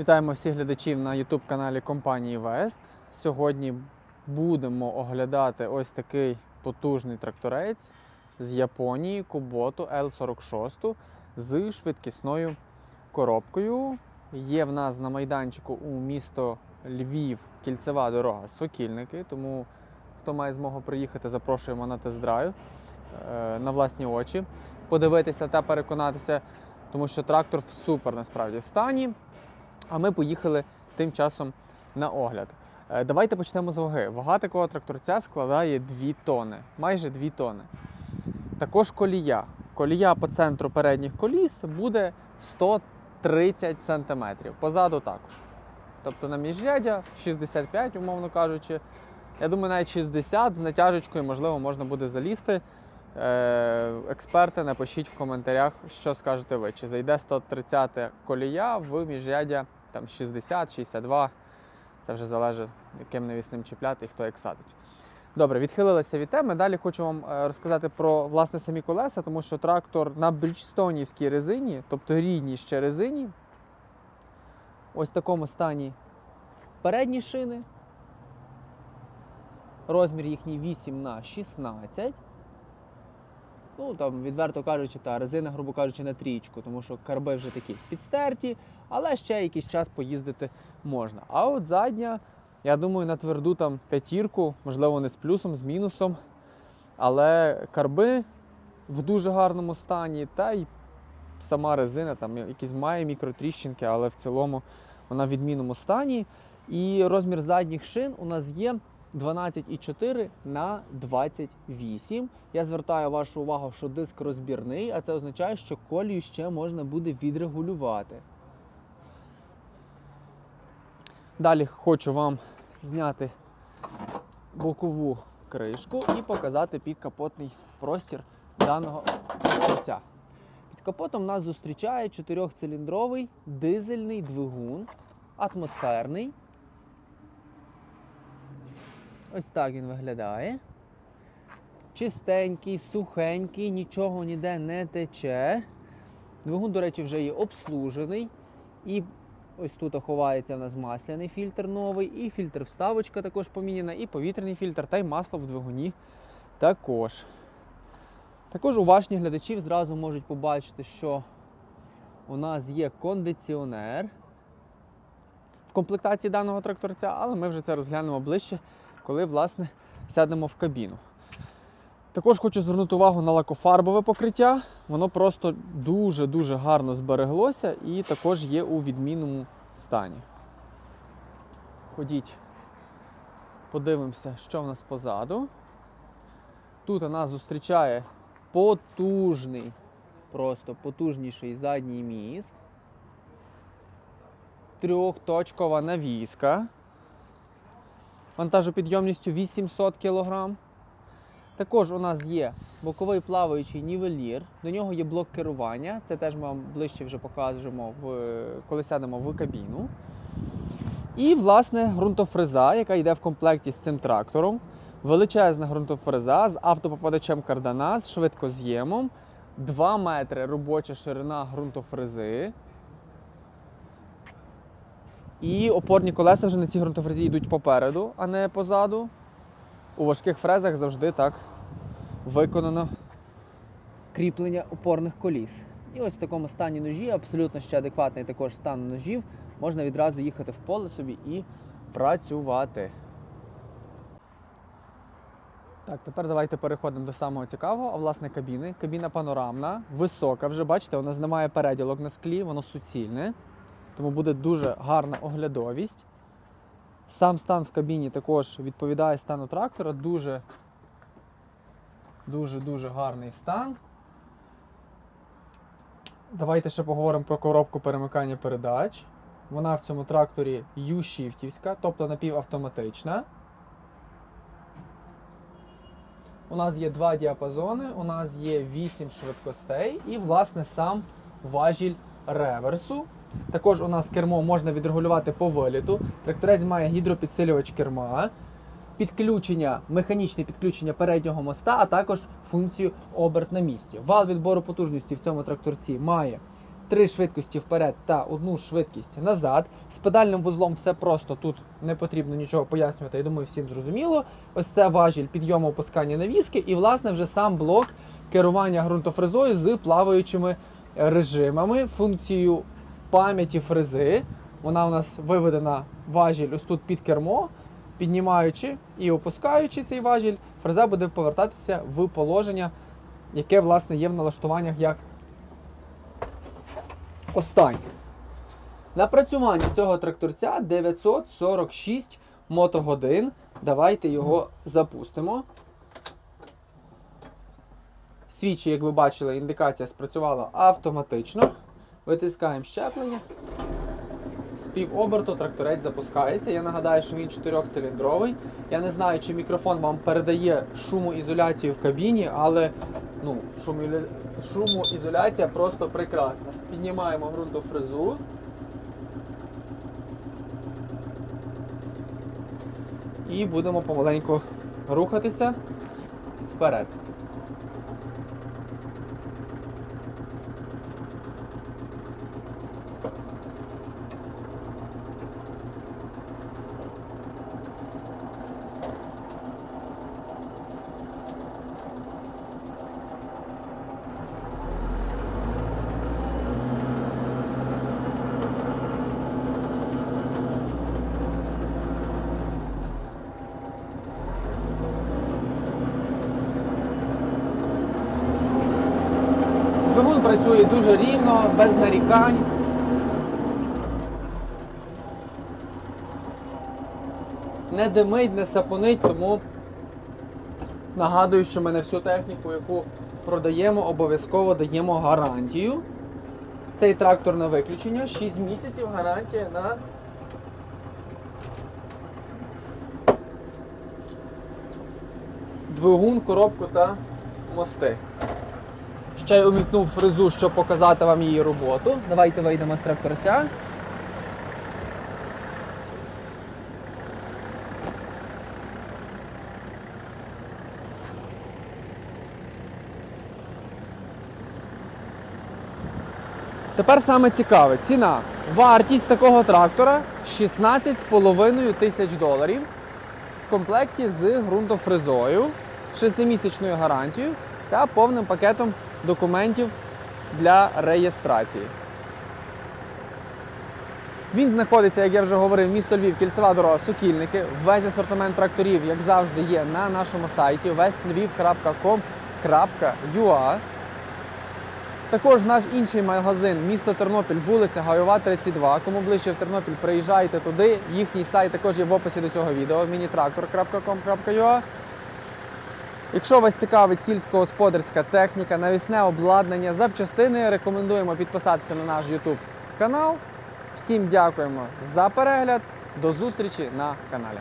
Вітаємо всіх глядачів на YouTube каналі компанії Вест. Сьогодні будемо оглядати ось такий потужний тракторець з Японії Kubota L46 з швидкісною коробкою. Є в нас на майданчику у місто Львів кільцева дорога Сокільники, тому хто має змогу приїхати, запрошуємо на тест-драйв е, на власні очі, подивитися та переконатися, тому що трактор в супер насправді стані. А ми поїхали тим часом на огляд. Е, Давайте почнемо з ваги. Вага такого тракторця складає 2 тони, майже 2 тони. Також колія. Колія по центру передніх коліс буде 130 см. Позаду також. Тобто на міжрядя 65, умовно кажучи. Я думаю, навіть 60 з натяжечкою, можливо, можна буде залізти. Е, Експерти, напишіть в коментарях, що скажете ви. Чи зайде 130 колія в міжрядя там 60, 62. Це вже залежить, яким навісним чіпляти і хто як садить. Добре, відхилилися від теми. Далі хочу вам е, розказати про власне самі колеса, тому що трактор на бріджстонівській резині, тобто рідній ще резині. Ось в такому стані передні шини. Розмір їхній 8 на 16. Ну, там, відверто кажучи, та резина, грубо кажучи, на трічку, тому що карби вже такі підстерті, але ще якийсь час поїздити можна. А от задня, я думаю, на тверду там п'ятірку, можливо, не з плюсом, з мінусом. Але карби в дуже гарному стані, та й сама резина, там якісь має мікротріщинки, але в цілому вона в відмінному стані. І розмір задніх шин у нас є 12,4 на 28. Я звертаю вашу увагу, що диск розбірний, а це означає, що колію ще можна буде відрегулювати. Далі хочу вам зняти бокову кришку і показати підкапотний простір даного тракторця. Під капотом нас зустрічає 4-циліндровий дизельний двигун, атмосферний. Ось так він виглядає. Чистенький, сухенький, нічого ніде не тече. Двигун, до речі, вже є обслужений. І ось тут ховається в нас масляний фільтр новий, і фільтр вставочка також поміняна, і повітряний фільтр, та й масло в двигуні також. Також уважні глядачі зразу можуть побачити, що у нас є кондиціонер в комплектації даного тракторця, але ми вже це розглянемо ближче, коли власне сядемо в кабіну. Також хочу звернути увагу на лакофарбове покриття. Воно просто дуже-дуже гарно збереглося і також є у відмінному стані. Ходіть, подивимося, що в нас позаду. Тут нас зустрічає потужний, просто потужніший задній міст. Трьохточкова навіска. Вантажопідйомністю 800 кг. Також у нас є боковий плаваючий нівелір, до нього є блок керування. Це теж ми вам ближче вже покажемо, коли сядемо в кабіну. І, власне, ґрунтофреза, яка йде в комплекті з цим трактором. Величезна ґрунтофреза з автопопадачем кардана, з швидкоз'ємом. 2 метри робоча ширина ґрунтофрези. І опорні колеса вже на цій ґрунтофрезі йдуть попереду, а не позаду. У важких фрезах завжди так виконано кріплення опорних коліс. І ось в такому стані ножі, абсолютно ще адекватний також стан ножів, можна відразу їхати в поле собі і працювати. Так, тепер давайте переходимо до самого цікавого, а власне кабіни. Кабіна панорамна, висока, вже бачите, у нас немає переділок на склі, воно суцільне, тому буде дуже гарна оглядовість. Сам стан в кабіні також відповідає стану трактора. Дуже дуже дуже гарний стан. Давайте ще поговоримо про коробку перемикання передач. Вона в цьому тракторі U-shiftівська, тобто напівавтоматична. У нас є два діапазони, у нас є 8 швидкостей і, власне, сам важіль реверсу. Також у нас кермо можна відрегулювати по виліту. Тракторець має гідропідсилювач керма, підключення, механічне підключення переднього моста, а також функцію оберт на місці. Вал відбору потужності в цьому тракторці має три швидкості вперед та одну швидкість назад. З педальним вузлом все просто тут не потрібно нічого пояснювати. Я думаю, всім зрозуміло. Ось це важіль підйому опускання навіски, і власне вже сам блок керування ґрунтофрезою з плаваючими режимами, функцією пам'яті фрези. Вона у нас виведена важіль ось тут під кермо. Піднімаючи і опускаючи цей важіль, фреза буде повертатися в положення, яке власне є в налаштуваннях як останнє. Напрацювання цього тракторця 946 мотогодин. Давайте його запустимо. Свічі, як ви бачили, індикація спрацювала автоматично. Витискаємо щеплення. З півоберту тракторець запускається. Я нагадаю, що він 4-циліндровий. Я не знаю, чи мікрофон вам передає шумоізоляцію в кабіні, але ну, шумоізоляція просто прекрасна. Піднімаємо ґрунтофрезу. І будемо помаленьку рухатися вперед. Двигун працює дуже рівно, без нарікань. Не димить, не сапонить, тому нагадую, що ми на всю техніку, яку продаємо, обов'язково даємо гарантію. Цей трактор на виключення, 6 місяців гарантія на двигун, коробку та мости. Ще й умікнув фрезу, щоб показати вам її роботу. Давайте вийдемо з тракторця. Тепер саме цікаве, ціна. Вартість такого трактора 16,5 тисяч доларів в комплекті з ґрунтофрезою, 6-місячною гарантією та повним пакетом документів для реєстрації. Він знаходиться, як я вже говорив, місто Львів, кільцева дорога, Сокільники. Весь асортимент тракторів, як завжди, є на нашому сайті westlviv.com.ua. Також наш інший магазин місто Тернопіль, вулиця Гайова, 32. Кому ближче в Тернопіль, приїжджайте туди. Їхній сайт також є в описі до цього відео minitractor.com.ua. Якщо вас цікавить сільськогосподарська техніка, навісне обладнання, запчастини, рекомендуємо підписатися на наш YouTube канал. Всім дякуємо за перегляд. До зустрічі на каналі.